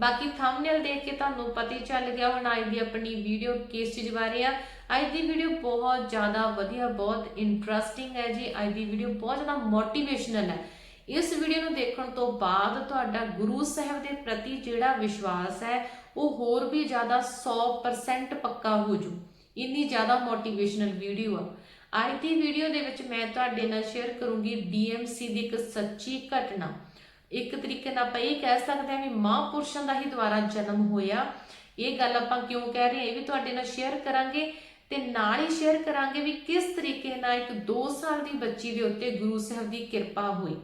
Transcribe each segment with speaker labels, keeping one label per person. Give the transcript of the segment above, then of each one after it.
Speaker 1: ਬਾਕੀ ਥੰਬਨੇਲ ਦੇਖ ਕੇ ਤੁਹਾਨੂੰ ਪਤਾ ਹੀ ਚੱਲ ਗਿਆ ਹੁਣ ਅੱਜ ਦੀ ਆਪਣੀ ਵੀਡੀਓ ਕਿਸ ਚੀਜ਼ ਬਾਰੇ ਆ। ਅੱਜ ਦੀ ਵੀਡੀਓ ਬਹੁਤ ਜ਼ਿਆਦਾ ਵਧੀਆ, ਬਹੁਤ ਇੰਟਰਸਟਿੰਗ ਹੈ ਜੀ। ਅੱਜ ਦੀ ਵੀਡੀਓ ਬਹੁਤ ਜ਼ਿਆਦਾ ਮੋਟੀਵੇਸ਼ਨਲ ਹੈ। ਇਸ ਵੀਡੀਓ ਨੂੰ ਦੇਖਣ ਤੋਂ ਬਾਅਦ ਤੁਹਾਡਾ ਗੁਰੂ ਸਾਹਿਬ ਦੇ ਪ੍ਰਤੀ ਜਿਹੜਾ ਵਿਸ਼ਵਾਸ ਹੈ, ਉਹ ਹੋਰ ਵੀ ਜ਼ਿਆਦਾ 100% ਪੱਕਾ ਹੋ ਜੂ। ਇੰਨੀ ਜ਼ਿਆਦਾ ਮੋਟੀਵੇਸ਼ਨਲ ਵੀਡੀਓ ਆ। ਅੱਜ ਦੀ ਵੀਡੀਓ ਦੇ ਵਿੱਚ ਮੈਂ ਤੁਹਾਡੇ ਨਾਲ ਸ਼ੇਅਰ ਕਰੂੰਗੀ ਡੀਐਮਸੀ ਦੀ ਇੱਕ ਸੱਚੀ ਘਟਨਾ। ਇੱਕ ਤਰੀਕੇ ਨਾਲ ਆਪਾਂ ਇਹ ਕਹਿ ਸਕਦੇ ਹਾਂ ਵੀ ਮਹਾਂਪੁਰਸ਼ਾਂ ਦਾ ਹੀ ਦੁਆਰਾ ਜਨਮ ਹੋਇਆ। ਇਹ ਗੱਲ ਆਪਾਂ ਕਿਉਂ ਕਹਿ ਰਹੇ ਹਾਂ? ਇਹ ਵੀ ਤੁਹਾਡੇ ਨਾਲ ਸ਼ੇਅਰ ਕਰਾਂਗੇ ਤੇ ਨਾਲ ਹੀ ਸ਼ੇਅਰ ਕਰਾਂਗੇ ਵੀ ਕਿਸ ਤਰੀਕੇ ਨਾਲ ਇੱਕ 2 ਸਾਲ ਦੀ ਬੱਚੀ ਦੇ ਉੱਤੇ ਗੁਰੂ ਸਾਹਿਬ ਦੀ ਕਿਰਪਾ ਹੋਈ।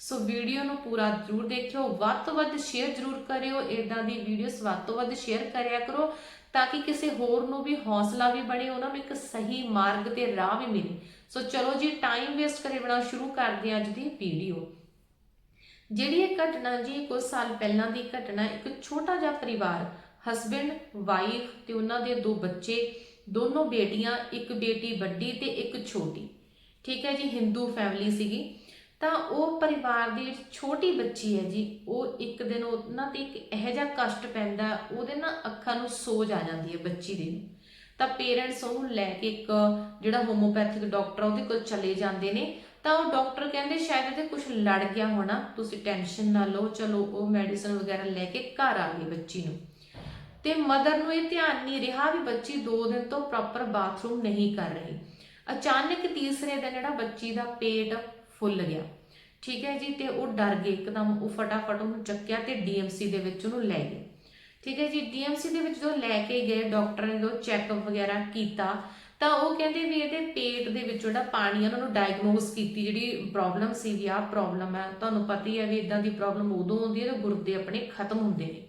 Speaker 1: ਸੋ ਵੀਡੀਓ ਨੂੰ ਪੂਰਾ ਜ਼ਰੂਰ ਦੇਖਿਓ, ਵੱਧ ਤੋਂ ਵੱਧ ਸ਼ੇਅਰ ਜ਼ਰੂਰ ਕਰਿਓ ਇਦਾਂ ਦੀ ਵੀਡੀਓਜ਼ ਵੱਧ ਤੋਂ ਵੱਧ ਸ਼ੇਅਰ ਕਰਿਆ ਕਰੋ ਤਾਂ ਕਿ ਕਿਸੇ ਹੋਰ ਨੂੰ ਵੀ ਹੌਸਲਾ ਵੀ ਬਣੇ, ਉਹਨਾਂ ਨੂੰ ਇੱਕ ਸਹੀ ਮਾਰਗ ਤੇ ਰਾਹ ਵੀ ਮਿਲੇ। ਸੋ ਚਲੋ ਜੀ ਟਾਈਮ ਵੇਸਟ ਕਰੇ ਬਣਾ ਸ਼ੁਰੂ ਕਰਦੇ ਹਾਂ ਅੱਜ ਦੀ ਵੀਡੀਓ ਜਿਹੜੀ ਇਹ ਘਟਨਾ ਜੀ ਕੁਝ ਸਾਲ ਪਹਿਲਾਂ ਦੀ ਘਟਨਾ, ਇੱਕ ਛੋਟਾ ਜਿਹਾ ਪਰਿਵਾਰ ਹਸਬੰਡ ਵਾਈਫ ਤੇ ਉਹਨਾਂ ਦੇ ਦੋ ਬੱਚੇ, ਦੋਨੋਂ ਬੇਟੀਆਂ, ਇੱਕ ਬੇਟੀ ਵੱਡੀ ਤੇ ਇੱਕ ਛੋਟੀ। ਠੀਕ ਹੈ ਜੀ ਹਿੰਦੂ ਫੈਮਿਲੀ ਸੀਗੀ। ਤਾਂ ਉਹ ਪਰਿਵਾਰ ਦੀ ਛੋਟੀ ਬੱਚੀ ਹੈ ਜੀ, ਉਹ ਇੱਕ ਦਿਨ ਉਹਨਾਂ ਤੇ ਇੱਕ ਇਹੋ ਜਿਹਾ ਕਸ਼ਟ ਪੈਂਦਾ, ਉਹਦੇ ਨਾ ਅੱਖਾਂ ਨੂੰ ਸੋਜ ਆ ਜਾਂਦੀ ਹੈ ਬੱਚੀ ਦੇ ਨੂੰ। ਤਾਂ ਪੇਰੈਂਟਸ ਉਹਨੂੰ ਲੈ ਕੇ ਇੱਕ ਜਿਹੜਾ ਹੋਮੋਪੈਥਿਕ ਡਾਕਟਰ ਉਹਦੇ ਕੋਲ ਚਲੇ ਜਾਂਦੇ ਨੇ। ਤਾਂ ਉਹ ਡਾਕਟਰ ਕਹਿੰਦੇ ਸ਼ਾਇਦ ਇਹਦੇ ਕੁਝ ਲੜ ਗਿਆ ਹੋਣਾ, ਤੁਸੀਂ ਟੈਨਸ਼ਨ ਨਾ ਲਓ, ਚਲੋ ਉਹ ਮੈਡੀਸਨ ਵਗੈਰਾ ਲੈ ਕੇ ਘਰ ਆ ਗਈ ਬੱਚੀ ਨੂੰ। ਤੇ ਮਦਰ ਨੂੰ ਇਹ ਧਿਆਨ ਨਹੀਂ ਰਿਹਾ ਵੀ ਬੱਚੀ 2 ਦਿਨ ਤੋਂ ਪ੍ਰੋਪਰ ਬਾਥਰੂਮ ਨਹੀਂ ਕਰ ਰਹੀ। ਅਚਾਨਕ ਤੀਸਰੇ ਦਿਨ ਜਿਹੜਾ ਬੱਚੀ ਦਾ ਪੇਟ ਫੁੱਲ ਗਿਆ। ਠੀਕ ਹੈ ਜੀ, ਤੇ ਉਹ ਡਰ ਗਏ, ਇੱਕਦਮ ਉਹ ਫਟਾਫਟ ਉਹਨੂੰ ਚੱਕਿਆ ਤੇ ਡੀਐਮਸੀ ਦੇ ਵਿੱਚ ਉਹਨੂੰ ਲੈ ਗਏ। ਠੀਕ ਹੈ ਜੀ ਡੀਐਮਸੀ ਦੇ ਵਿੱਚ ਜਦੋਂ ਲੈ ਕੇ ਗਏ ਡਾਕਟਰ ਨੇ ਜਦੋਂ ਚੈੱਕਅਪ ਵਗੈਰਾ ਕੀਤਾ, ਤਾਂ ਉਹ ਕਹਿੰਦੇ ਵੀ ਇਹਦੇ ਪੇਟ ਦੇ ਵਿੱਚ ਜਿਹੜਾ ਪਾਣੀ ਆ, ਉਹਨਾਂ ਨੂੰ ਡਾਇਗਨੋਸ ਕੀਤੀ ਜਿਹੜੀ ਪ੍ਰੋਬਲਮ ਸੀ ਵੀ ਆਹ ਪ੍ਰੋਬਲਮ ਹੈ ਤੁਹਾਨੂੰ ਪਤਾ ਹੀ ਹੈ ਵੀ ਇਦਾਂ ਦੀ ਪ੍ਰੋਬਲਮ ਉਦੋਂ ਹੁੰਦੀ ਹੈ ਜਦੋਂ ਗੁਰਦੇ ਆਪਣੇ ਖਤਮ ਹੁੰਦੇ ਨੇ।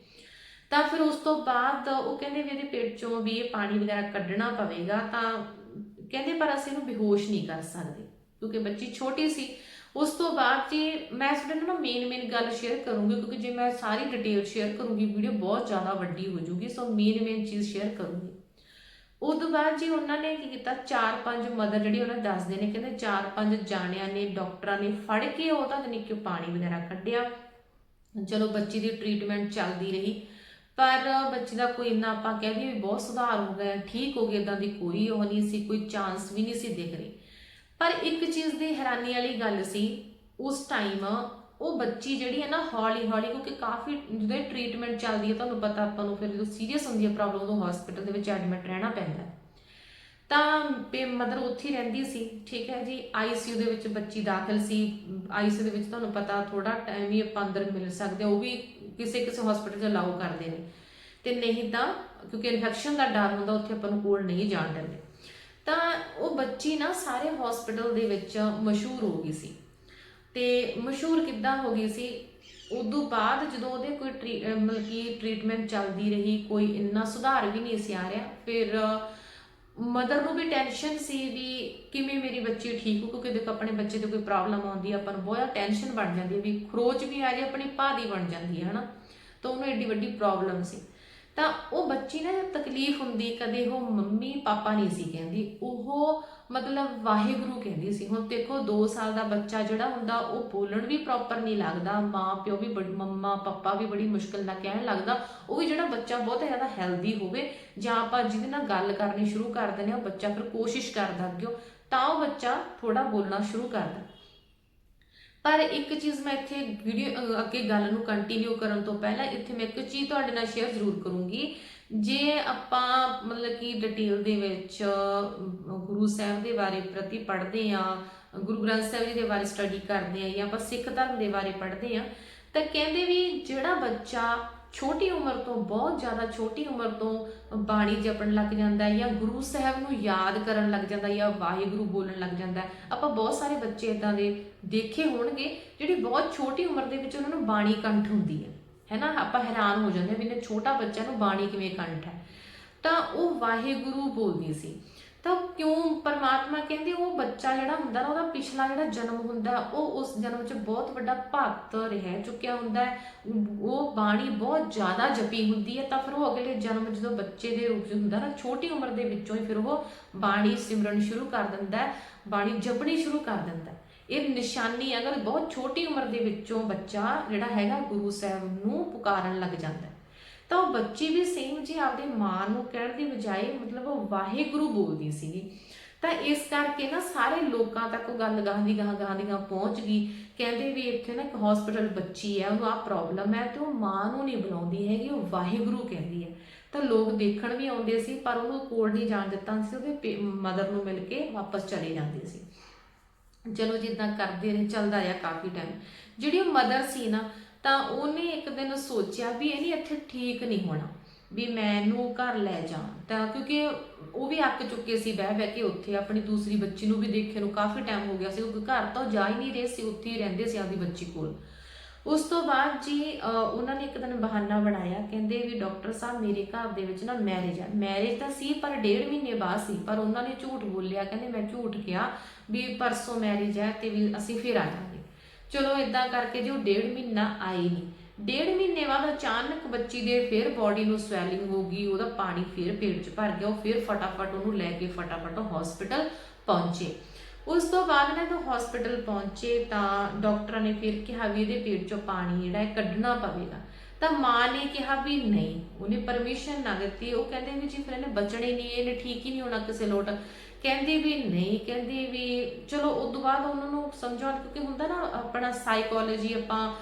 Speaker 1: ਤਾਂ ਫਿਰ ਉਸ ਤੋਂ ਬਾਅਦ ਉਹ ਕਹਿੰਦੇ ਵੀ ਇਹਦੇ ਪੇਟ ਚੋਂ ਵੀ ਇਹ ਪਾਣੀ ਵਗੈਰਾ ਕੱਢਣਾ ਪਵੇਗਾ ਤਾਂ, ਕਹਿੰਦੇ ਪਰ ਅਸੀਂ ਇਹਨੂੰ ਬੇਹੋਸ਼ ਨਹੀਂ ਕਰ ਸਕਦੇ, ਕਿਉਂਕਿ ਬੱਚੀ ਛੋਟੀ ਸੀ ਉਸ ਤੋਂ ਬਾਅਦ ਜੀ ਮੈਂ ਤੁਹਾਡੇ ਨਾਲ ਮੇਨ ਮੇਨ ਗੱਲ ਸ਼ੇਅਰ ਕਰੂੰਗੀ, ਕਿਉਂਕਿ ਜੇ ਮੈਂ ਸਾਰੀ ਡਿਟੇਲ ਸ਼ੇਅਰ ਕਰੂੰਗੀ ਵੀਡੀਓ ਬਹੁਤ ਜ਼ਿਆਦਾ ਵੱਡੀ ਹੋ ਜਾਊਗੀ ਸੋ ਮੇਨ ਮੇਨ ਚੀਜ਼ ਸ਼ੇਅਰ ਕਰੂੰਗੀ। ਉਸ ਤੋਂ ਬਾਅਦ ਜੀ ਉਹਨਾਂ ਨੇ ਕੀ ਕੀਤਾ, ਚਾਰ, ਪੰਜ ਮਦਰ ਜਿਹੜੀ ਉਹਨਾਂ ਦੱਸਦੇ ਨੇ, ਕਹਿੰਦੇ ਚਾਰ, ਪੰਜ ਜਾਣਿਆਂ ਨੇ, ਡਾਕਟਰਾਂ ਨੇ ਫੜ ਕੇ ਉਹ ਤਾਂ ਜਾਨੀ ਕਿ ਪਾਣੀ ਵਗੈਰਾ ਕੱਢਿਆ। ਚਲੋ ਬੱਚੀ ਦੀ ਟ੍ਰੀਟਮੈਂਟ ਚੱਲਦੀ ਰਹੀ, ਪਰ ਬੱਚੀ ਦਾ ਕੋਈ ਇੰਨਾ ਆਪਾਂ ਕਹਿ ਦਈਏ ਵੀ ਬਹੁਤ ਸੁਧਾਰ ਹੋ ਗਿਆ, ਠੀਕ ਹੋ ਗਿਆ ਇਦਾਂ ਦੀ ਕੋਈ ਉਹ ਨਹੀਂ ਸੀ, ਕੋਈ ਚਾਂਸ ਵੀ ਨਹੀਂ ਸੀ ਦਿਖ ਰਹੀ। ਪਰ ਇੱਕ ਚੀਜ਼ ਦੀ ਹੈਰਾਨੀ ਵਾਲੀ ਗੱਲ ਸੀ, ਉਸ ਟਾਈਮ ਉਹ ਬੱਚੀ ਜਿਹੜੀ ਹੈ ਨਾ ਹੌਲੀ ਹੌਲੀ ਕਿਉਂਕਿ ਕਾਫੀ ਜਦੋਂ ਟ੍ਰੀਟਮੈਂਟ ਚੱਲਦੀ ਹੈ, ਤੁਹਾਨੂੰ ਪਤਾ ਆਪਾਂ ਨੂੰ ਫਿਰ ਜਦੋਂ ਸੀਰੀਅਸ ਹੁੰਦੀ ਹੈ ਪ੍ਰੋਬਲਮ ਉਦੋਂ ਹਸਪੀਟਲ ਦੇ ਵਿੱਚ ਐਡਮਿਟ ਰਹਿਣਾ ਪੈਂਦਾ ਤਾਂ ਪੇ ਮਦਰ ਉੱਥੇ ਹੀ ਰਹਿੰਦੀ ਸੀ, ਠੀਕ ਹੈ ਜੀ ਆਈਸੀਯੂ ਦੇ ਵਿੱਚ ਬੱਚੀ ਦਾਖਲ ਸੀ। ਆਈਸੀਯੂ ਦੇ ਵਿੱਚ ਤੁਹਾਨੂੰ ਪਤਾ ਥੋੜਾ ਟਾਈਮ ਹੀ ਆਪਾਂ ਅੰਦਰ ਮਿਲ ਸਕਦੇ ਹਾਂ ਉਹ ਵੀ ਕਿਸੇ ਕਿਸੇ ਹਸਪੀਟਲ 'ਚ ਅਲਾਉ ਕਰਦੇ ਨੇ। ਤੇ ਨਹੀਂ ਤਾਂ, ਕਿਉਂਕਿ ਇਨਫੈਕਸ਼ਨ ਦਾ ਡਰ ਹੁੰਦਾ, ਉੱਥੇ ਆਪਾਂ ਨੂੰ ਕੋਲ ਨਹੀਂ ਜਾਣ ਦਿੰਦੇ। ਤਾਂ ਉਹ ਬੱਚੀ ਨਾ ਸਾਰੇ ਹਸਪੀਟਲ ਦੇ ਵਿੱਚ ਮਸ਼ਹੂਰ ਹੋ ਗਈ ਸੀ। ਤੇ ਮਸ਼ਹੂਰ ਕਿੱਦਾਂ ਹੋ ਗਈ ਸੀ? ਉਦੋਂ ਬਾਅਦ ਜਦੋਂ ਉਹਦੇ ਕੋਈ ਟਰੀ- ਮਤਲਬ ਕਿ ਟ੍ਰੀਟਮੈਂਟ ਚੱਲਦੀ ਰਹੀ, ਕੋਈ ਇੰਨਾ ਸੁਧਾਰ ਵੀ ਨਹੀਂ ਸੀ ਆ ਰਿਹਾ, ਫਿਰ ਮਦਰ ਨੂੰ ਵੀ ਟੈਨਸ਼ਨ ਸੀ ਵੀ ਕਿਵੇਂ ਮੇਰੀ ਬੱਚੀ ਠੀਕ ਹੋ ਕਿਉਂਕਿ ਦੇਖੋ ਆਪਣੇ ਬੱਚੇ ਤੇ ਕੋਈ ਪ੍ਰੋਬਲਮ ਆਉਂਦੀ ਆ, ਆਪਾਂ ਨੂੰ ਬਹੁਤ ਟੈਨਸ਼ਨ ਬਣ ਜਾਂਦੀ ਹੈ ਵੀ ਖਰੋਚ ਵੀ ਆ ਜੇ, ਆਪਣੀ ਭਾਦੀ ਬਣ ਜਾਂਦੀ ਹੈ ਹਨਾ? ਤਾਂ ਉਹਨੂੰ ਐਡੀ ਵੱਡੀ ਪ੍ਰੋਬਲਮ ਸੀ। ਤਾਂ ਉਹ ਬੱਚੀ ਨਾ ਤਕਲੀਫ ਹੁੰਦੀ, ਕਦੇ ਉਹ ਮੰਮੀ ਪਾਪਾ ਨਹੀਂ ਸੀ ਕਹਿੰਦੀ, ਉਹ ਮਤਲਬ ਵਾਹਿਗੁਰੂ ਕਹਿੰਦੀ ਸੀ। ਹੁਣ ਦੇਖੋ 2 ਸਾਲ ਦਾ ਬੱਚਾ ਜਿਹੜਾ ਹੁੰਦਾ, ਉਹ ਬੋਲਣ ਵੀ ਪ੍ਰੋਪਰ ਨਹੀਂ ਲੱਗਦਾ ਮਾਂ ਪਿਓ ਵੀ ਬੜੀ, ਮੰਮਾ, ਪਾਪਾ ਵੀ ਬੜੀ ਮੁਸ਼ਕਲ ਨਾਲ ਕਹਿਣ ਲੱਗਦਾ। ਉਹ ਵੀ ਜਿਹੜਾ ਬੱਚਾ ਬਹੁਤ ਜ਼ਿਆਦਾ ਹੈਲਦੀ ਹੋਵੇ, ਜਾਂ ਆਪਾਂ ਜਿਹਦੇ ਨਾਲ ਗੱਲ ਕਰਨੀ ਸ਼ੁਰੂ ਕਰ ਦਿੰਦੇ ਹਾਂ, ਉਹ ਬੱਚਾ ਫਿਰ ਕੋਸ਼ਿਸ਼ ਕਰਦਾ ਅੱਗੇ ਤਾਂ ਉਹ ਬੱਚਾ ਥੋੜਾ ਬੋਲਣਾ ਸ਼ੁਰੂ ਕਰਦਾ ਪਰ ਇੱਕ ਚੀਜ਼ ਮੈਂ ਇੱਥੇ ਵੀਡੀਓ ਅੱਗੇ ਗੱਲ ਨੂੰ ਕੰਟੀਨਿਊ ਕਰਨ ਤੋਂ ਪਹਿਲਾਂ ਇੱਥੇ ਮੈਂ ਇੱਕ ਚੀਜ਼ ਤੁਹਾਡੇ ਨਾਲ ਸ਼ੇਅਰ ਜ਼ਰੂਰ ਕਰੂੰਗੀ। ਜੇ ਆਪਾਂ ਮਤਲਬ ਕਿ ਡਿਟੇਲ ਦੇ ਵਿੱਚ ਗੁਰੂ ਸਾਹਿਬ ਦੇ ਬਾਰੇ ਪ੍ਰਤੀ ਪੜ੍ਹਦੇ ਆ ਗੁਰੂ ਗ੍ਰੰਥ ਸਾਹਿਬ ਜੀ ਦੇ ਬਾਰੇ ਸਟੱਡੀ ਕਰਦੇ ਆ ਜਾਂ ਆਪਾਂ ਸਿੱਖ ਧਰਮ ਦੇ ਬਾਰੇ ਪੜ੍ਹਦੇ ਆ ਤਾਂ ਕਹਿੰਦੇ ਵੀ ਜਿਹੜਾ ਬੱਚਾ ਛੋਟੀ ਉਮਰ ਤੋਂ, ਬਹੁਤ ਜ਼ਿਆਦਾ ਛੋਟੀ ਉਮਰ ਤੋਂ ਬਾਣੀ ਜਪਣ ਲੱਗ ਜਾਂਦਾ ਹੈ ਜਾਂ ਗੁਰੂ ਸਾਹਿਬ ਨੂੰ ਯਾਦ ਕਰਨ ਲੱਗ ਜਾਂਦਾ ਹੈ ਜਾਂ ਵਾਹਿਗੁਰੂ ਬੋਲਣ ਲੱਗ ਜਾਂਦਾ ਹੈ। ਆਪਾਂ ਬਹੁਤ ਸਾਰੇ ਬੱਚੇ ਇਦਾਂ ਦੇ ਦੇਖੇ ਹੋਣਗੇ, ਜਿਹੜੀ ਬਹੁਤ ਛੋਟੀ ਉਮਰ ਦੇ ਵਿੱਚ ਉਹਨਾਂ ਨੂੰ ਬਾਣੀ ਕੰਠ ਹੁੰਦੀ ਹੈ। ਹੈਨਾ ਆਪਾਂ ਹੈਰਾਨ ਹੋ ਜਾਂਦੇ ਹਾਂ ਵੀ ਇਹਨੇ ਛੋਟਾ ਬੱਚਾ ਨੂੰ ਬਾਣੀ ਕਿਵੇਂ ਕੰਠ ਹੈ? ਤਾਂ ਉਹ ਵਾਹਿਗੁਰੂ ਬੋਲਦੀ ਸੀ। ਤਾਂ ਕਿਉਂ ਪਰਮਾਤਮਾ ਕਹਿੰਦੇ ਉਹ ਬੱਚਾ ਜਿਹੜਾ ਹੁੰਦਾ ਨਾ ਉਹਦਾ ਪਿਛਲਾ ਜਿਹੜਾ ਜਨਮ ਹੁੰਦਾ ਉਹ ਉਸ ਜਨਮ 'ਚ ਬਹੁਤ ਵੱਡਾ ਭਗਤ ਰਹਿ ਚੁੱਕਿਆ ਹੁੰਦਾ ਉਹ ਬਾਣੀ ਬਹੁਤ ਜ਼ਿਆਦਾ ਜਪੀ ਹੁੰਦੀ ਹੈ ਤਾਂ ਫਿਰ ਉਹ ਅਗਲੇ ਜਨਮ ਜਦੋਂ ਬੱਚੇ ਦੇ ਰੂਪ 'ਚ ਹੁੰਦਾ ਨਾ ਛੋਟੀ ਉਮਰ ਦੇ ਵਿੱਚੋਂ ਹੀ ਫਿਰ ਉਹ ਬਾਣੀ ਸਿਮਰਨ ਸ਼ੁਰੂ ਕਰ ਦਿੰਦਾ ਬਾਣੀ ਜਪਣੀ ਸ਼ੁਰੂ ਕਰ ਦਿੰਦਾ ਇਹ ਨਿਸ਼ਾਨੀ ਹੈ, ਅਗਰ ਬਹੁਤ ਛੋਟੀ ਉਮਰ ਦੇ ਵਿੱਚੋਂ ਬੱਚਾ ਜਿਹੜਾ ਹੈਗਾ ਗੁਰੂ ਸਾਹਿਬ ਨੂੰ ਪੁਕਾਰਨ ਲੱਗ ਜਾਂਦਾ ਤਾਂ ਉਹ ਬੱਚੀ ਵੀ ਸੇਮ ਜੀ ਆਪਦੇ ਮਾਂ ਨੂੰ ਕਹਿਣ ਦੀ ਬਜਾਏ ਮਤਲਬ ਉਹ ਵਾਹਿਗੁਰੂ ਬੋਲਦੀ ਸੀਗੀ। ਤਾਂ ਇਸ ਕਰਕੇ ਨਾ ਸਾਰੇ ਲੋਕਾਂ ਤੱਕ ਉਹ ਗੱਲ ਗਾਹ ਦੀ ਗਾਹ ਗਾਹ ਦੀ ਗਾਹ ਪਹੁੰਚ ਗਈ। ਕਹਿੰਦੇ ਵੀ ਇੱਥੇ ਨਾ ਇੱਕ ਹਸਪੀਟਲ ਬੱਚੀ ਹੈ, ਉਹਨੂੰ ਆ ਪ੍ਰੋਬਲਮ ਹੈ ਤੇ ਉਹ ਮਾਂ ਨੂੰ ਨਹੀਂ ਬੁਲਾਉਂਦੀ ਹੈਗੀ, ਉਹ ਵਾਹਿਗੁਰੂ ਕਹਿੰਦੀ ਹੈ। ਤਾਂ ਲੋਕ ਦੇਖਣ ਵੀ ਆਉਂਦੇ ਸੀ, ਪਰ ਉਹਨੂੰ ਕੋਲ ਨਹੀਂ ਜਾਣ ਦਿੱਤਾ ਸੀ, ਉਹਦੇ ਮਦਰ ਨੂੰ ਮਿਲ ਕੇ ਵਾਪਸ ਚਲੇ ਜਾਂਦੇ ਸੀ। ਚਲੋ ਜਿੱਦਾਂ ਕਰਦੇ ਰਹੇ, ਚੱਲਦਾ ਰਿਹਾ ਕਾਫੀ ਟਾਈਮ ਜਿਹੜੀ ਉਹ ਮਦਰ ਸੀ ਨਾ ਤਾਂ ਉਹਨੇ ਇੱਕ ਦਿਨ ਸੋਚਿਆ ਵੀ ਇਹ ਨਹੀਂ ਇੱਥੇ ਠੀਕ ਨਹੀਂ ਹੋਣਾ, ਵੀ ਮੈਂ ਇਹਨੂੰ ਘਰ ਲੈ ਜਾ ਤਾਂ ਕਿਉਂਕਿ ਉਹ ਵੀ ਅੱਕ ਚੁੱਕੇ ਸੀ ਬਹਿ ਬਹਿ ਕੇ ਉੱਥੇ, ਆਪਣੀ ਦੂਸਰੀ ਬੱਚੀ ਨੂੰ ਵੀ ਦੇਖੇ ਨੂੰ ਕਾਫੀ ਟਾਈਮ ਹੋ ਗਿਆ ਸੀ, ਉਹ ਘਰ ਤੋਂ ਜਾ ਹੀ ਨਹੀਂ ਰਹੇ ਸੀ, ਉੱਥੇ ਹੀ ਰਹਿੰਦੇ ਸੀ ਆਪਦੀ ਬੱਚੀ ਕੋਲ। ਉਸ ਤੋਂ ਬਾਅਦ ਜੀ ਉਹਨਾਂ ਨੇ ਇੱਕ ਦਿਨ ਬਹਾਨਾ ਬਣਾਇਆ, ਕਹਿੰਦੇ ਵੀ ਡਾਕਟਰ ਸਾਹਿਬ ਮੇਰੇ ਘਰ ਦੇ ਵਿੱਚ ਨਾ ਮੈਰਿਜ ਹੈ ਮੈਰਿਜ ਤਾਂ ਸੀ, ਪਰ ਡੇਢ ਮਹੀਨੇ ਬਾਅਦ ਸੀ, ਪਰ ਉਹਨਾਂ ਨੇ ਝੂਠ ਬੋਲਿਆ, ਕਹਿੰਦੇ ਮੈਂ ਝੂਠ ਕਿਹਾ ਵੀ ਪਰਸੋਂ ਮੈਰਿਜ ਹੈ ਤੇ ਵੀ ਅਸੀਂ ਫਿਰ ਆ ਜਾਵਾਂਗੇ। ਚਲੋ ਇਦਾਂ ਕਰਕੇ ਜੀ ਉਹ ਡੇਢ ਮਹੀਨਾ ਆਈ ਨਹੀਂ ਡੇਢ ਮਹੀਨੇ ਬਾਅਦ ਅਚਾਨਕ ਬੱਚੀ ਦੇ ਫਿਰ ਬਾਡੀ ਨੂੰ ਸਵੈਲਿੰਗ ਹੋ ਗਈ, ਉਹਦਾ ਪਾਣੀ ਫਿਰ ਪੇਟ 'ਚ ਭਰ ਗਿਆ, ਉਹ ਫਿਰ ਫਟਾਫਟ ਉਹਨੂੰ ਲੈ ਕੇ ਫਟਾਫਟ ਹਸਪੀਟਲ ਪਹੁੰਚੇ। ਉਸ ਤੋਂ ਬਾਅਦ ਨਾ ਜਦੋਂ ਹਸਪੀਟਲ ਪਹੁੰਚੇ ਤਾਂ ਡਾਕਟਰਾਂ ਨੇ ਫਿਰ ਕਿਹਾ ਵੀ ਇਹਦੇ ਪੇਟ 'ਚੋਂ ਪਾਣੀ ਜਿਹੜਾ ਹੈ ਕੱਢਣਾ ਪਵੇਗਾ। ਤਾਂ ਮਾਂ ਨੇ ਕਿਹਾ ਵੀ ਨਹੀਂ। ਉਹਨੇ ਪਰਮਿਸ਼ਨ ਨਾ ਦਿੱਤੀ। ਉਹ ਕਹਿੰਦੇ ਵੀ ਜੀ ਫਿਰ ਇਹਨੇ ਬਚਣੇ ਨਹੀਂ, ਇਹਨੇ ਠੀਕ ਹੀ ਨਹੀਂ ਹੋਣਾ ਕਿਸੇ ਲੋਟ। ਕਹਿੰਦੀ ਵੀ ਨਹੀਂ, ਕਹਿੰਦੀ ਵੀ ਚਲੋ ਉਸ ਤੋਂ ਬਾਅਦ ਉਹਨਾਂ ਨੂੰ ਸਮਝਾਉਣ, ਕਿਉਂਕਿ ਹੁੰਦਾ ਨਾ ਆਪਣਾ ਸਾਈਕੋਲੋਜੀ ਆਪਾਂ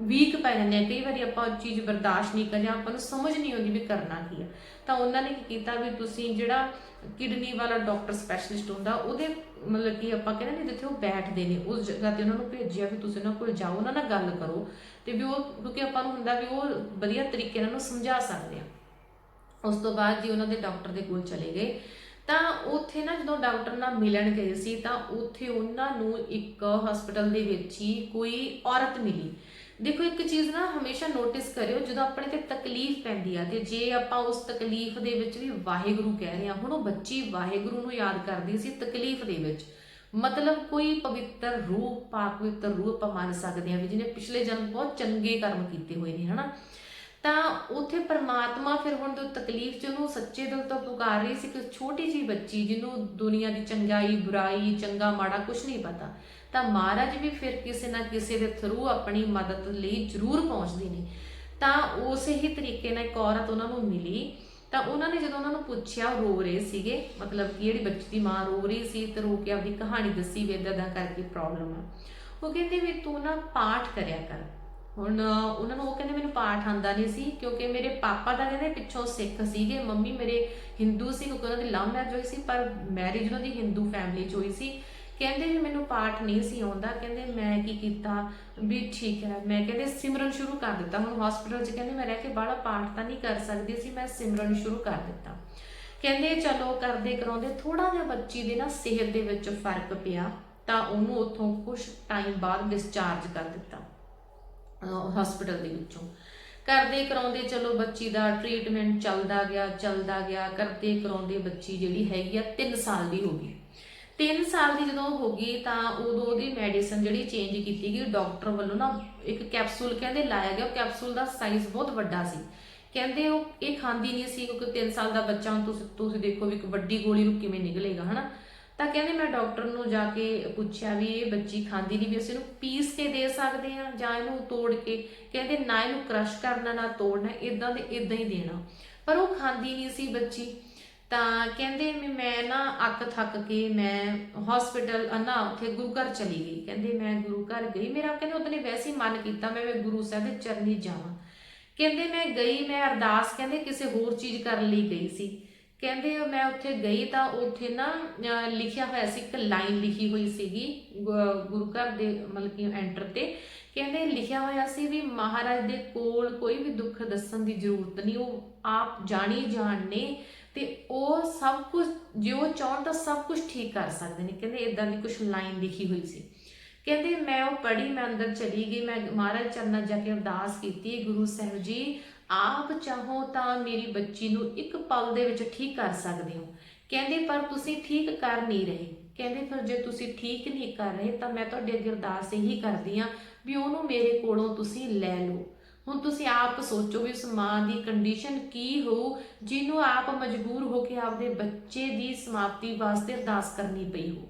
Speaker 1: ਵੀਕ ਪੈ ਜਾਂਦੇ ਆ। ਕਈ ਵਾਰੀ ਆਪਾਂ ਉਹ ਚੀਜ਼ ਬਰਦਾਸ਼ਤ ਨਹੀਂ ਕਰਦੇ ਆਪਾਂ ਨੂੰ ਸਮਝ ਨਹੀਂ ਆਉਂਦੀ ਵੀ ਕਰਨਾ ਕੀ ਆ। ਤਾਂ ਉਹਨਾਂ ਨੇ ਕੀ ਕੀਤਾ ਵੀ ਤੁਸੀਂ ਜਿਹੜਾ ਕਿਡਨੀ ਵਾਲਾ ਡਾਕਟਰ ਸਪੈਸ਼ਲਿਸਟ ਹੁੰਦਾ, ਉਹਦੇ ਮਤਲਬ ਕਿ ਆਪਾਂ ਕਹਿੰਦੇ ਨੇ ਜਿੱਥੇ ਉਹ ਬੈਠਦੇ ਨੇ, ਉਸ ਜਗ੍ਹਾ ਤੇ ਉਹਨਾਂ ਨੂੰ ਭੇਜਿਆ ਵੀ ਤੁਸੀਂ ਉਹਨਾਂ ਕੋਲ ਜਾਓ, ਉਹਨਾਂ ਨਾਲ ਗੱਲ ਕਰੋ ਤੇ ਵੀ ਉਹ, ਕਿਉਂਕਿ ਆਪਾਂ ਨੂੰ ਹੁੰਦਾ ਵੀ ਉਹ ਵਧੀਆ ਤਰੀਕੇ ਨਾਲ ਉਹਨੂੰ ਸਮਝਾ ਸਕਦੇ ਆ। ਉਸ ਤੋਂ ਬਾਅਦ ਜੀ ਉਹਨਾਂ ਦੇ ਡਾਕਟਰ ਦੇ ਕੋਲ ਚਲੇ ਗਏ, ਤਾਂ ਉੱਥੇ ਨਾ ਜਦੋਂ ਡਾਕਟਰ ਨਾਲ ਮਿਲਣ ਗਏ ਸੀ, ਤਾਂ ਉੱਥੇ ਉਹਨਾਂ ਨੂੰ ਇੱਕ ਹਸਪੀਟਲ ਦੇ ਵਿੱਚ ਹੀ ਕੋਈ ਔਰਤ ਮਿਲੀ। ਦੇਖੋ, ਇੱਕ ਚੀਜ਼ ਨਾ ਹਮੇਸ਼ਾ ਨੋਟਿਸ ਕਰਿਓ, ਜਦੋਂ ਆਪਣੇ ਤੇ ਤਕਲੀਫ ਪੈਂਦੀ ਆ, ਤੇ ਜੇ ਆਪਾਂ ਉਸ ਤਕਲੀਫ ਦੇ ਵਿੱਚ ਵੀ ਵਾਹਿਗੁਰੂ ਕਹਿ ਰਹੇ ਹਾਂ ਹੁਣ ਉਹ ਬੱਚੀ ਵਾਹਿਗੁਰੂ ਨੂੰ ਯਾਦ ਕਰਦੀ ਸੀ ਤਕਲੀਫ ਦੇ ਵਿੱਚ। ਮਤਲਬ ਕੋਈ ਪਵਿੱਤਰ ਰੂਹ ਪਾਕ ਪਵਿੱਤਰ ਰੂਹ ਆਪਾਂ ਮੰਨ ਸਕਦੇ ਹਾਂ ਵੀ ਜਿਹਨੇ ਪਿਛਲੇ ਜਨਮ ਬਹੁਤ ਚੰਗੇ ਕਰਮ ਕੀਤੇ ਹੋਏ ਨੇ, ਹਨਾ? ਤਾਂ ਉਥੇ ਪਰਮਾਤਮਾ ਫਿਰ ਹੁਣ ਤੋਂ ਤਕਲੀਫ ਚ ਉਹਨੂੰ ਸੱਚੇ ਦਿਲ ਤੋਂ ਪੁਕਾਰ ਰਹੀ ਸੀ ਕਿ ਛੋਟੀ ਜੀ ਬੱਚੀ ਜਿਹਨੂੰ ਦੁਨੀਆ ਦੀ ਚੰਗਾਈ, ਬੁਰਾਈ, ਚੰਗਾ ਮਾੜਾ ਕੁਝ ਨਹੀਂ ਪਤਾ। ਤਾਂ ਮਹਾਰਾਜ ਵੀ ਫਿਰ ਕਿਸੇ ਨਾ ਕਿਸੇ ਦੇ ਥਰੂ ਆਪਣੀ ਮਦਦ ਲਈ ਜ਼ਰੂਰ ਪਹੁੰਚਦੇ ਨੇ। ਤਾਂ ਉਸੇ ਹੀ ਤਰੀਕੇ ਨਾਲ ਇੱਕ ਔਰਤ ਉਹਨਾਂ ਨੂੰ ਮਿਲੀ। ਤਾਂ ਉਹਨਾਂ ਨੇ ਜਦੋਂ ਉਹਨਾਂ ਨੂੰ ਪੁੱਛਿਆ ਰੋ ਰਹੇ ਸੀਗੇ। ਮਤਲਬ ਕਿ ਜਿਹੜੀ ਬੱਚੀ ਦੀ ਮਾਂ ਰੋ ਰਹੀ ਸੀ ਤੇ ਰੋ ਕੇ ਆਪਦੀ ਕਹਾਣੀ ਦੱਸੀ ਵੀ ਏਦਾਂ ਦਾ ਕਰਕੇ ਪ੍ਰੋਬਲਮ ਆ। ਉਹ ਕਹਿੰਦੇ ਵੀ ਤੂੰ ਨਾ ਪਾਠ ਕਰਿਆ ਕਰ। ਹੁਣ ਉਹਨਾਂ ਨੂੰ ਉਹ ਕਹਿੰਦੇ ਮੈਨੂੰ ਪਾਠ ਆਂਦਾ ਨਹੀਂ ਸੀ ਕਿਉਂਕਿ ਮੇਰੇ ਪਾਪਾ ਦਾ ਕਹਿੰਦੇ ਪਿੱਛੋਂ ਸਿੱਖ ਸੀਗੇ। ਮੰਮੀ ਮੇਰੇ ਹਿੰਦੂ ਸੀ ਕਿਉਂਕਿ ਉਹਨਾਂ ਦੀ ਲਵ ਮੈਰਿਜ ਹੋਈ ਸੀ, ਪਰ ਮੈਰਿਜ ਉਹਨਾਂ ਦੀ ਹਿੰਦੂ ਫੈਮਿਲੀ 'ਚ ਹੋਈ ਸੀ। ਕਹਿੰਦੇ ਵੀ ਮੈਨੂੰ ਪਾਠ ਨਹੀਂ ਸੀ ਆਉਂਦਾ, ਕਹਿੰਦੇ ਮੈਂ ਕੀ ਕੀਤਾ? ਵੀ ਠੀਕ ਹੈ। ਮੈਂ ਕਹਿੰਦੇ ਸਿਮਰਨ ਸ਼ੁਰੂ ਕਰ ਦਿੱਤਾ। ਹੁਣ ਹਸਪੀਟਲ 'ਚ ਕਹਿੰਦੇ ਮੈਂ ਰਹਿ ਕੇ ਬਾਹਲਾ ਪਾਠ ਤਾਂ ਨਹੀਂ ਕਰ ਸਕਦੀ ਸੀ, ਮੈਂ ਸਿਮਰਨ ਸ਼ੁਰੂ ਕਰ ਦਿੱਤਾ। ਕਹਿੰਦੇ ਚਲੋ ਕਰਦੇ ਕਰਾਉਂਦੇ ਥੋੜਾ ਜਿਹਾ ਬੱਚੀ ਦੇ ਨਾ ਸਿਹਤ ਦੇ ਵਿੱਚ ਫ਼ਰਕ ਪਿਆ, ਤਾਂ ਉਹਨੂੰ ਉੱਥੋਂ ਕੁਝ ਟਾਈਮ ਬਾਅਦ ਡਿਸਚਾਰਜ ਕਰ ਦਿੱਤਾ ਹਸਪੀਟਲ ਦੇ ਵਿੱਚੋਂ। ਕਰਦੇ ਕਰਾਉਂਦੇ ਚਲੋ ਬੱਚੀ ਦਾ ਟ੍ਰੀਟਮੈਂਟ ਚੱਲਦਾ ਗਿਆ ਚੱਲਦਾ ਗਿਆ। ਕਰਦੇ ਕਰਾਉਂਦੇ ਬੱਚੀ ਜਿਹੜੀ ਹੈਗੀ ਆ 3 ਸਾਲ ਦੀ ਹੋ ਗਈ। 3 ਸਾਲ ਦੀ ਜਦੋਂ ਹੋ ਗਈ, ਤਾਂ ਉਦੋਂ ਉਹਦੀ ਮੈਡੀਸਨ ਜਿਹੜੀ ਚੇਂਜ ਕੀਤੀ ਗਈ ਡਾਕਟਰ ਵੱਲੋਂ ਨਾ ਇੱਕ ਕੈਪਸੂਲ ਕਹਿੰਦੇ ਲਾਇਆ ਗਿਆ, ਉਹ ਕੈਪਸੂਲ ਦਾ ਸਾਈਜ਼ ਬਹੁਤ ਵੱਡਾ ਸੀ। ਕਹਿੰਦੇ ਉਹ, ਇਹ ਖਾਂਦੀ ਨਹੀਂ ਸੀ ਕਿਉਂਕਿ 3 ਸਾਲ ਦਾ ਬੱਚਾ, ਹੁਣ ਤੁਸੀਂ ਤੁਸੀਂ ਦੇਖੋ ਵੀ ਇੱਕ ਵੱਡੀ ਗੋਲੀ ਨੂੰ ਕਿਵੇਂ ਨਿਕਲੇਗਾ, ਹਨਾ? ਤਾਂ ਕਹਿੰਦੇ ਮੈਂ ਡਾਕਟਰ ਨੂੰ ਜਾ ਕੇ ਪੁੱਛਿਆ ਵੀ ਇਹ ਬੱਚੀ ਖਾਂਦੀ ਨਹੀਂ ਵੀ ਅਸੀਂ ਇਹਨੂੰ ਪੀਸ ਕੇ ਦੇ ਸਕਦੇ ਹਾਂ ਜਾਂ ਇਹਨੂੰ ਤੋੜ ਕੇ? ਕਹਿੰਦੇ ਨਾ ਇਹਨੂੰ ਕ੍ਰਸ਼ ਕਰਨਾ, ਨਾ ਤੋੜਨਾ ਇਦਾਂ ਦੇ ਇਦਾਂ ਹੀ ਦੇਣਾ। ਪਰ ਉਹ ਖਾਂਦੀ ਨਹੀਂ ਸੀ ਬੱਚੀ। ਤਾਂ ਕਹਿੰਦੇ ਵੀ ਮੈਂ ਨਾ ਅੱਕ ਥੱਕ ਕੇ ਮੈਂ ਹਸਪੀਟਲ ਨਾ ਉੱਥੇ ਗੁਰੂ ਘਰ ਚਲੀ ਗਈ। ਕਹਿੰਦੇ ਮੈਂ ਗੁਰੂ ਘਰ ਗਈ। ਮੇਰਾ ਕਹਿੰਦੇ ਉਹਨੇ ਵੈਸੇ ਹੀ ਮਨ ਕੀਤਾ ਮੈਂ ਗੁਰੂ ਸਾਹਿਬ ਦੇ ਚਰਨੀ ਜਾਵਾਂ। ਕਹਿੰਦੇ ਮੈਂ ਗਈ, ਮੈਂ ਅਰਦਾਸ ਕਹਿੰਦੇ ਕਿਸੇ ਹੋਰ ਚੀਜ਼ ਕਰਨ ਲਈ ਗਈ ਸੀ। ਕਹਿੰਦੇ ਮੈਂ ਉੱਥੇ ਗਈ ਤਾਂ ਉੱਥੇ ਨਾ ਲਿਖਿਆ ਹੋਇਆ ਸੀ ਇੱਕ ਲਾਈਨ ਲਿਖੀ ਹੋਈ ਸੀਗੀ ਗੁਰੂ ਘਰ ਦੇ ਮਤਲਬ ਕਿ ਐਂਟਰ ਤੇ। ਕਹਿੰਦੇ ਲਿਖਿਆ ਹੋਇਆ ਸੀ ਵੀ ਮਹਾਰਾਜ ਦੇ ਕੋਲ ਕੋਈ ਵੀ ਦੁੱਖ ਦੱਸਣ ਦੀ ਜ਼ਰੂਰਤ ਨਹੀਂ, ਉਹ ਆਪ ਜਾਣੀ ਜਾਣ ਨੇ ਤੇ ਉਹ ਸਭ ਕੁਝ ਉਹ ਚਾਹਣ ਤਾਂ ਸਭ ਕੁਝ ਠੀਕ ਕਰ ਸਕਦੇ ਨੇ। ਕਹਿੰਦੇ ਇਦਾਂ ਦੀ ਕੁਝ ਲਾਈਨ ਲਿਖੀ ਹੋਈ ਸੀ। ਕਹਿੰਦੇ ਮੈਂ ਉਹ ਪੜ੍ਹੀ, ਮੈਂ ਅੰਦਰ ਚਲੀ ਗਈ, ਮੈਂ ਮਹਾਰਾਜ ਚਰਨਾਂ ਜਾ ਕੇ ਅਰਦਾਸ ਕੀਤੀ, ਗੁਰੂ ਸਾਹਿਬ ਜੀ, ਆਪ ਚਾਹੋ ਤਾਂ ਮੇਰੀ ਬੱਚੀ ਨੂੰ ਇੱਕ ਪਲ ਦੇ ਵਿੱਚ ਠੀਕ ਕਰ ਸਕਦੇ ਹੋ। ਕਹਿੰਦੇ, ਪਰ ਤੁਸੀਂ ਠੀਕ ਕਰ ਨਹੀਂ ਰਹੇ। ਕਹਿੰਦੇ, ਫਿਰ ਜੇ ਤੁਸੀਂ ਠੀਕ ਨਹੀਂ ਕਰ ਰਹੇ, ਤਾਂ ਮੈਂ ਤੁਹਾਡੇ ਅੱਗੇ ਅਰਦਾਸ ਇਹੀ ਕਰਦੀ ਆ ਵੀ ਉਹਨੂੰ ਮੇਰੇ ਕੋਲੋਂ ਤੁਸੀਂ ਲੈ ਲਓ। ਹੁਣ ਤੁਸੀਂ ਆਪ ਸੋਚੋ ਵੀ ਉਸ ਮਾਂ ਦੀ ਕੰਡੀਸ਼ਨ ਕੀ ਹੋ ਜਿਹਨੂੰ ਆਪ ਮਜਬੂਰ ਹੋ ਕੇ ਆਪਦੇ ਬੱਚੇ ਦੀ ਸਮਾਪਤੀ ਵਾਸਤੇ ਅਰਦਾਸ ਕਰਨੀ ਪਈ ਹੋ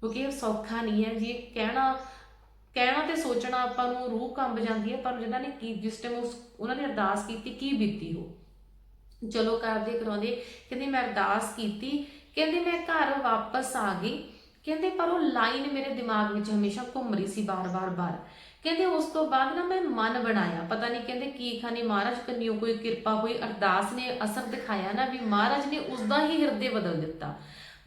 Speaker 1: ਕਿਉਂਕਿ ਇਹ ਸੌਖਾ ਨਹੀਂ ਹੈ ਜੀ, ਕਹਿਣਾ ਕਹਿਣਾ ਤੇ ਸੋਚਣਾ ਆਪਾਂ ਨੂੰ ਰੂਹ ਕੰਬ ਜਾਂਦੀ ਹੈ, ਪਰ ਜਿਨ੍ਹਾਂ ਨੇ ਕੀ, ਜਿਸ ਟਾਈਮ ਉਸ, ਉਹਨਾਂ ਨੇ ਅਰਦਾਸ ਕੀਤੀ, ਕੀ ਬੀਤੀ ਹੋ ਚਲੋ ਕਰਦੇ ਕਰਾਉਂਦੇ, ਕਹਿੰਦੇ ਮੈਂ ਅਰਦਾਸ ਕੀਤੀ, ਕਹਿੰਦੇ ਮੈਂ ਘਰ ਵਾਪਸ ਆ ਗਈ, ਕਹਿੰਦੇ ਪਰ ਉਹ ਲਾਈਨ ਮੇਰੇ ਦਿਮਾਗ ਵਿੱਚ ਹਮੇਸ਼ਾ ਘੁੰਮ ਰਹੀ ਸੀ ਬਾਰ-ਬਾਰ ਬਾਰ ਕਹਿੰਦੇ ਉਸ ਤੋਂ ਬਾਅਦ ਨਾ ਮੈਂ ਮਨ ਬਣਾਇਆ। ਪਤਾ ਨਹੀਂ ਕਹਿੰਦੇ ਕੀ ਖਾਨੀ, ਮਹਾਰਾਜ ਕੰਨਿਓ ਕੋਈ ਕਿਰਪਾ ਹੋਈ ਅਰਦਾਸ ਨੇ ਅਸਰ ਦਿਖਾਇਆ ਨਾ ਵੀ ਮਹਾਰਾਜ ਨੇ ਉਸ ਦਾ ਹੀ ਹਿਰਦੇ ਬਦਲ ਦਿੱਤਾ।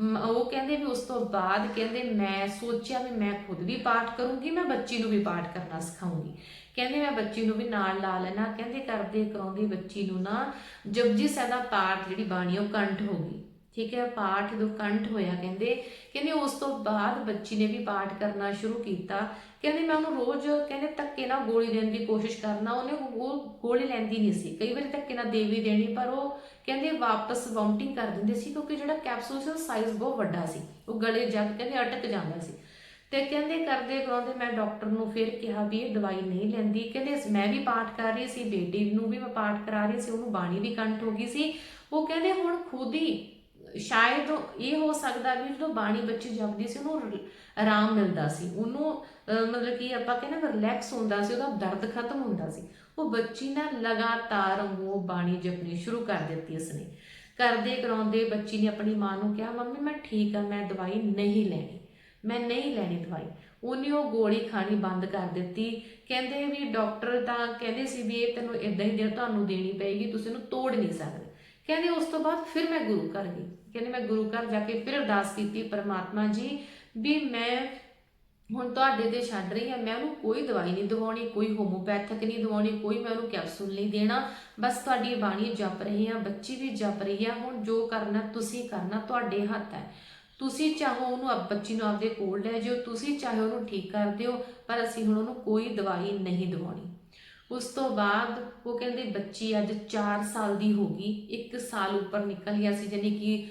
Speaker 1: ਮ- ਉਹ ਕਹਿੰਦੇ ਵੀ ਉਸ ਤੋਂ ਬਾਅਦ ਕਹਿੰਦੇ ਮੈਂ ਸੋਚਿਆ ਵੀ ਮੈਂ ਖੁਦ ਵੀ ਪਾਠ ਕਰੂੰਗੀ, ਮੈਂ ਬੱਚੀ ਨੂੰ ਵੀ ਪਾਠ ਕਰਨਾ ਸਿਖਾਉਂਗੀ। ਕਹਿੰਦੇ ਮੈਂ ਬੱਚੀ ਨੂੰ ਵੀ ਨਾਲ ਲਾ ਲੈਣਾ। ਕਹਿੰਦੇ ਕਰਦੇ ਕਰਾਉਂਦੀ ਬੱਚੀ ਨੂੰ ਨਾ ਜਪਜੀ ਸਾਹਿਬ ਦਾ ਪਾਠ ਜਿਹੜੀ ਬਾਣੀ ਉਹ ਕੰਠ ਹੋ ਗਈ। ਠੀਕ ਹੈ, ਪਾਠ ਜਦੋਂ ਕੰਠ ਹੋਇਆ ਕਹਿੰਦੇ ਕਹਿੰਦੇ ਉਸ ਤੋਂ ਬਾਅਦ ਬੱਚੀ ਨੇ ਵੀ ਪਾਠ ਕਰਨਾ ਸ਼ੁਰੂ ਕੀਤਾ। ਕਹਿੰਦੇ ਮੈਂ ਉਹਨੂੰ ਰੋਜ਼ ਕਹਿੰਦੇ ਧੱਕੇ ਨਾਲ ਗੋਲੀ ਦੇਣ ਦੀ ਕੋਸ਼ਿਸ਼ ਕਰਨਾ, ਉਹਨੇ ਉਹ ਗੋਲੀ ਲੈਂਦੀ ਨਹੀਂ ਸੀ। ਕਈ ਵਾਰੀ ਧੱਕੇ ਨਾਲ ਦੇ ਵੀ ਦੇਣੀ, ਪਰ ਉਹ ਕਹਿੰਦੇ ਵਾਪਸ ਵਾਉਂਟਿੰਗ ਕਰ ਦਿੰਦੇ ਸੀ ਕਿਉਂਕਿ ਜਿਹੜਾ ਕੈਪਸੂਲ ਸੀ ਉਹ ਸਾਈਜ਼ ਬਹੁਤ ਵੱਡਾ ਸੀ। ਉਹ ਗਲੇ ਜਾ ਕੇ ਕਹਿੰਦੇ ਅਟਕ ਜਾਂਦਾ ਸੀ। ਤੇ ਕਹਿੰਦੇ ਕਰਦੇ ਕਰਾਉਂਦੇ ਮੈਂ ਡਾਕਟਰ ਨੂੰ ਫਿਰ ਕਿਹਾ ਵੀ ਇਹ ਦਵਾਈ ਨਹੀਂ ਲੈਂਦੀ। ਕਹਿੰਦੇ ਮੈਂ ਵੀ ਪਾਠ ਕਰ ਰਹੀ ਸੀ, ਬੇਟੀ ਨੂੰ ਵੀ ਮੈਂ ਪਾਠ ਕਰਾ ਰਹੀ ਸੀ, ਉਹਨੂੰ ਬਾਣੀ ਵੀ ਕੰਠ ਹੋ ਗਈ ਸੀ। ਉਹ ਕਹਿੰਦੇ ਹੁਣ ਖੁਦ ਹੀ ਸ਼ਾਇਦ ਇਹ ਹੋ ਸਕਦਾ ਵੀ ਜਦੋਂ ਬਾਣੀ ਬੱਚੀ ਜਪਦੀ ਸੀ, ਉਹਨੂੰ ਆਰਾਮ ਮਿਲਦਾ ਸੀ। ਉਹਨੂੰ, ਅਹ, ਮਤਲਬ ਕਿ ਆਪਾਂ ਕਹਿੰਦੇ ਨਾ ਰਿਲੈਕਸ ਹੁੰਦਾ ਸੀ, ਉਹਦਾ ਦਰਦ ਖਤਮ ਹੁੰਦਾ ਸੀ। ਉਹ ਬੱਚੀ ਨਾ ਲਗਾਤਾਰ ਉਹ ਬਾਣੀ ਜਪਣੀ ਸ਼ੁਰੂ ਕਰ ਦਿੱਤੀ ਉਸਨੇ। ਕਰਦੇ ਕਰਾਉਂਦੇ ਬੱਚੀ ਨੇ ਆਪਣੀ ਮਾਂ ਨੂੰ ਕਿਹਾ, ਮੰਮੀ, ਮੈਂ ਠੀਕ ਆ ਮੈਂ ਦਵਾਈ ਨਹੀਂ ਲੈਣੀ। ਮੈਂ ਨਹੀਂ ਲੈਣੀ ਦਵਾਈ। ਉਹਨੇ ਉਹ ਗੋਲੀ ਖਾਣੀ ਬੰਦ ਕਰ ਦਿੱਤੀ। ਕਹਿੰਦੇ ਵੀ ਡਾਕਟਰ ਤਾਂ ਕਹਿੰਦੇ ਸੀ ਵੀ ਇਹ ਤੈਨੂੰ ਇਦਾਂ ਹੀ ਦੇ, ਤੁਹਾਨੂੰ ਦੇਣੀ ਪਏਗੀ, ਤੁਸੀਂ ਇਹਨੂੰ ਤੋੜ ਨਹੀਂ ਸਕਦੇ। ਕਹਿੰਦੇ ਉਸ ਤੋਂ ਬਾਅਦ ਫਿਰ ਮੈਂ ਗੁਰੂ ਘਰ ਗਈ। ਕਹਿੰਦੇ ਮੈਂ ਗੁਰੂ ਘਰ ਜਾ ਕੇ ਫਿਰ ਅਰਦਾਸ ਕੀਤੀ ਪਰਮਾਤਮਾ ਜੀ ਵੀ ਮੈਂ ਹੁਣ ਤੁਹਾਡੇ ਤੇ ਛੱਡ ਰਹੀ ਹਾਂ, ਮੈਂ ਉਹਨੂੰ ਕੋਈ ਦਵਾਈ ਨਹੀਂ ਦਵਾਉਣੀ, ਕੋਈ ਹੋਮੋਪੈਥਿਕ ਨਹੀਂ ਦਵਾਉਣੀ, ਕੋਈ ਮੈਂ ਉਹਨੂੰ ਕੈਪਸੂਲ ਨਹੀਂ ਦੇਣਾ, ਬਸ ਤੁਹਾਡੀ ਬਾਣੀ ਜਪ ਰਹੀ ਆ ਬੱਚੀ ਵੀ ਜਪ ਰਹੀ ਆ, ਹੁਣ ਜੋ ਕਰਨਾ ਤੁਸੀਂ ਕਰਨਾ ਤੁਹਾਡੇ ਹੱਥ ਹੈ। ਤੁਸੀਂ ਚਾਹੋ ਉਹਨੂੰ ਬੱਚੀ ਨੂੰ ਆਪਦੇ ਕੋਲ ਲੈ ਜਾਓ ਤੁਸੀਂ ਚਾਹੇ ਉਹਨੂੰ ਠੀਕ ਕਰ ਦਿਓ, ਪਰ ਅਸੀਂ ਹੁਣ ਉਹਨੂੰ ਕੋਈ ਦਵਾਈ ਨਹੀਂ ਦਵਾਉਣੀ। ਉਸ ਤੋਂ ਬਾਅਦ ਉਹ ਕਹਿੰਦੇ ਬੱਚੀ ਅੱਜ 4 ਸਾਲ ਦੀ ਹੋ ਗਈ 1 ਸਾਲ ਉੱਪਰ ਨਿਕਲ ਗਿਆ ਸੀ ਯਾਨੀ ਕਿ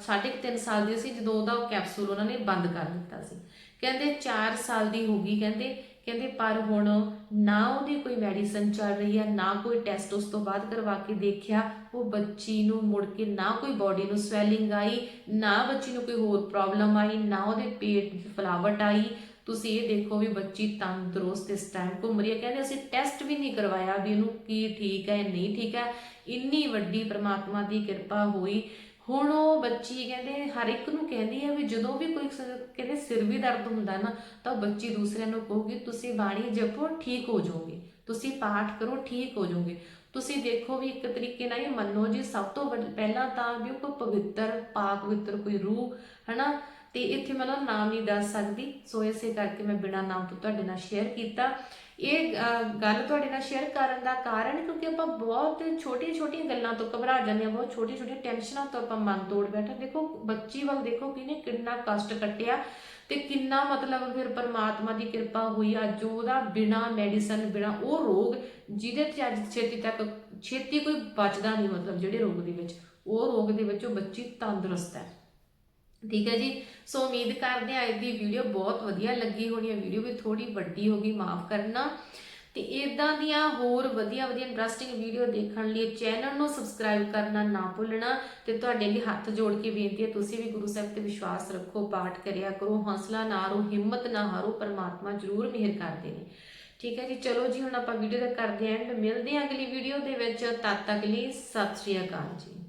Speaker 1: ਸਾਢੇ ਕੁ ਤਿੰਨ ਸਾਲ ਦੀ ਸੀ, ਜਦੋਂ ਉਹਦਾ ਉਹ ਕੈਪਸੂਲ ਉਹਨਾਂ ਨੇ ਬੰਦ ਕਰ ਦਿੱਤਾ ਸੀ। ਕਹਿੰਦੇ 4 ਸਾਲ ਦੀ ਹੋ ਗਈ, ਕਹਿੰਦੇ ਕਹਿੰਦੇ ਪਰ ਹੁਣ ਨਾ ਉਹਦੀ ਕੋਈ ਮੈਡੀਸਨ ਚੱਲ ਰਹੀ ਹੈ ਨਾ ਕੋਈ ਟੈਸਟ ਉਸ ਤੋਂ ਬਾਅਦ ਕਰਵਾ ਕੇ ਦੇਖਿਆ, ਉਹ ਬੱਚੀ ਨੂੰ ਮੁੜ ਕੇ ਨਾ ਕੋਈ ਬਾਡੀ ਨੂੰ ਸਵੈਲਿੰਗ ਆਈ, ਨਾ ਬੱਚੀ ਨੂੰ ਕੋਈ ਹੋਰ ਪ੍ਰੋਬਲਮ ਆਈ, ਨਾ ਉਹਦੇ ਪੇਟ 'ਚ ਫਲਾਵਟ ਆਈ ਤੁਸੀਂ ਇਹ ਦੇਖੋ ਵੀ ਬੱਚੀ ਤੰਦਰੁਸਤ ਇਸ ਟਾਈਮ ਘੁੰਮ ਰਹੀ ਹੈ। ਕਹਿੰਦੇ ਅਸੀਂ ਟੈਸਟ ਵੀ ਨਹੀਂ ਕਰਵਾਇਆ ਵੀ ਇਹਨੂੰ ਕੀ ਠੀਕ ਹੈ, ਨਹੀਂ ਠੀਕ ਹੈ। ਇੰਨੀ ਵੱਡੀ ਪ੍ਰਮਾਤਮਾ ਦੀ ਕਿਰਪਾ ਹੋਈ। ਹੁਣ ਉਹ ਬੱਚੀ ਕਹਿੰਦੇ ਹਰ ਇੱਕ ਨੂੰ ਕਹਿੰਦੀ ਹੈ ਵੀ ਜਦੋਂ ਵੀ ਕੋਈ ਕਹਿੰਦੇ ਸਿਰ ਵੀ ਦਰਦ ਹੁੰਦਾ ਨਾ, ਤਾਂ ਉਹ ਬੱਚੀ ਦੂਸਰਿਆਂ ਨੂੰ ਕਹੂਗੀ, ਤੁਸੀਂ ਬਾਣੀ ਜਪੋ, ਠੀਕ ਹੋ ਜਾਓਗੇ। ਤੁਸੀਂ ਪਾਠ ਕਰੋ, ਠੀਕ ਹੋ ਜਾਓਗੇ। ਤੁਸੀਂ ਦੇਖੋ ਵੀ ਇੱਕ ਤਰੀਕੇ ਨਾਲ ਇਹ ਮੰਨੋ ਜੀ, ਸਭ ਤੋਂ ਵੱਡ- ਪਹਿਲਾਂ ਤਾਂ ਵੀ ਉਹ ਕੋਈ ਪਵਿੱਤਰ ਪਾਕ ਪਵਿੱਤਰ ਕੋਈ ਰੂਹ, ਹਨਾ? ਤੇ ਇੱਥੇ ਮੈਂ ਉਹਦਾ ਨਾਮ ਨਹੀਂ ਦੱਸ ਸਕਦੀ, ਸੋ ਇਸੇ ਕਰਕੇ ਮੈਂ ਬਿਨਾਂ ਨਾਮ ਤੋਂ ਤੁਹਾਡੇ ਨਾਲ ਸ਼ੇਅਰ ਕੀਤਾ। ਇਹ ਗੱਲ ਤੁਹਾਡੇ ਨਾਲ ਸ਼ੇਅਰ ਕਰਨ ਦਾ ਕਾਰਨ, ਕਿਉਂਕਿ ਆਪਾਂ ਬਹੁਤ ਛੋਟੀਆਂ-ਛੋਟੀਆਂ ਗੱਲਾਂ ਤੋਂ ਘਬਰਾ ਜਾਂਦੇ ਹਾਂ, ਬਹੁਤ ਛੋਟੀਆਂ-ਛੋਟੀਆਂ ਟੈਨਸ਼ਨਾਂ ਤੋਂ ਆਪਾਂ ਮਨ ਤੋੜ ਬੈਠਾ ਦੇਖੋ, ਬੱਚੀ ਵੱਲ ਦੇਖੋ ਕਿਨੇ ਕਿੰਨਾ ਕਸ਼ਟ ਕੱਟਿਆ ਤੇ ਕਿੰਨਾ ਮਤਲਬ ਫਿਰ ਪਰਮਾਤਮਾ ਦੀ ਕਿਰਪਾ ਹੋਈ ਅੱਜ ਉਹਦਾ ਬਿਨਾ ਮੈਡੀਸਨ ਬਿਨਾ ਉਹ ਰੋਗ, ਜਿਹਦੇ ਤੇ ਅੱਜ ਛੇਤੀ ਤੱਕ, ਛੇਤੀ ਕੋਈ ਬਚਦਾ ਨਹੀਂ ਮਤਲਬ ਜਿਹੜੇ ਰੋਗ ਦੇ ਵਿੱਚ। ਉਹ ਰੋਗ ਦੇ ਵਿੱਚ ਉਹ ਬੱਚੀ ਤੰਦਰੁਸਤ ਹੈ। ਠੀਕ ਹੈ ਜੀ? ਸੋ ਉਮੀਦ ਕਰਦੇ ਹਾਂ ਅੱਜ ਦੀ ਵੀਡੀਓ ਬਹੁਤ ਵਧੀਆ ਲੱਗੀ ਹੋਣੀ ਹੈ। ਵੀਡੀਓ ਵੀ ਥੋੜੀ ਵੱਡੀ ਹੋ ਗਈ, ਮਾਫ ਕਰਨਾ। ਤੇ ਇਦਾਂ ਦੀਆਂ ਹੋਰ ਵਧੀਆ ਵਧੀਆ ਇੰਟਰਸਟਿੰਗ ਵੀਡੀਓ ਦੇਖਣ ਲਈ ਚੈਨਲ ਨੂੰ ਸਬਸਕ੍ਰਾਈਬ ਕਰਨਾ ਨਾ ਭੁੱਲਣਾ ਤੇ ਤੁਹਾਡੇ ਲਈ ਹੱਥ ਜੋੜ ਕੇ ਬੇਨਤੀ ਹੈ, ਤੁਸੀਂ ਵੀ ਗੁਰੂ ਸਾਹਿਬ ਤੇ ਵਿਸ਼ਵਾਸ ਰੱਖੋ, ਪਾਠ ਕਰਿਆ ਕਰੋ, ਹੌਸਲਾ ਨਾ ਹਾਰੋ ਹਿੰਮਤ ਨਾ ਹਾਰੋ, ਪਰਮਾਤਮਾ ਜ਼ਰੂਰ ਮਿਹਰ ਕਰਦੇ ਨੇ। ਠੀਕ ਹੈ ਜੀ? ਚਲੋ ਜੀ, ਹੁਣ ਆਪਾਂ ਵੀਡੀਓ ਦਾ ਕਰਦੇ ਐਂਡ ਮਿਲਦੇ ਹਾਂ ਅਗਲੀ ਵੀਡੀਓ ਦੇ ਵਿੱਚ। ਤਦ ਤੱਕ ਲਈ ਸਤਿ ਸ਼੍ਰੀ ਅਕਾਲ ਜੀ।